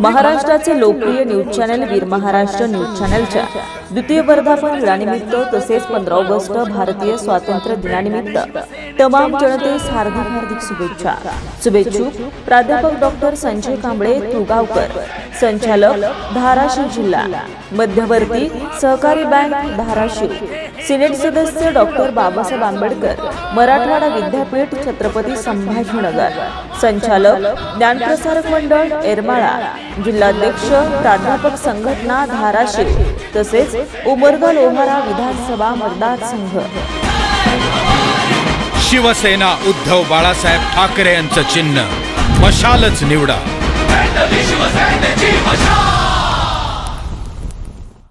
महाराष्ट्राचे लोकप्रिय news channel Veer Maharashtra news चॅनलच्या द्वितीय वर्धापन दिनानिमित्त तसेच पंधरा ऑगस्ट भारतीय स्वातंत्र्य दिनानिमित्त तमाम जनतेस हार्दिक हार्दिक शुभेच्छा. शुभेच्छुक प्राध्यापक डॉक्टर संजय कांबळे तुगावकर. संचालक धाराशिव जिल्हा. मध्यवर्ती सहकारी बँक धाराशिव. सिनेट सदस्य डॉक्टर बाबासाहेब आंबेडकर. मराठवाडा विद्यापीठ छत्रपती संभाजीनगर. संचालक ज्ञानप्रसारक मंडळ एरमाळा जिल्हाध्यक्ष प्राध्यापक संघटना धाराशिव. तसेच उमरगा लोहारा विधानसभा मतदारसंघ. शिवसेना उद्धव बाळासाहेब ठाकरे यांचं चिन्ह. मशालच निवडा.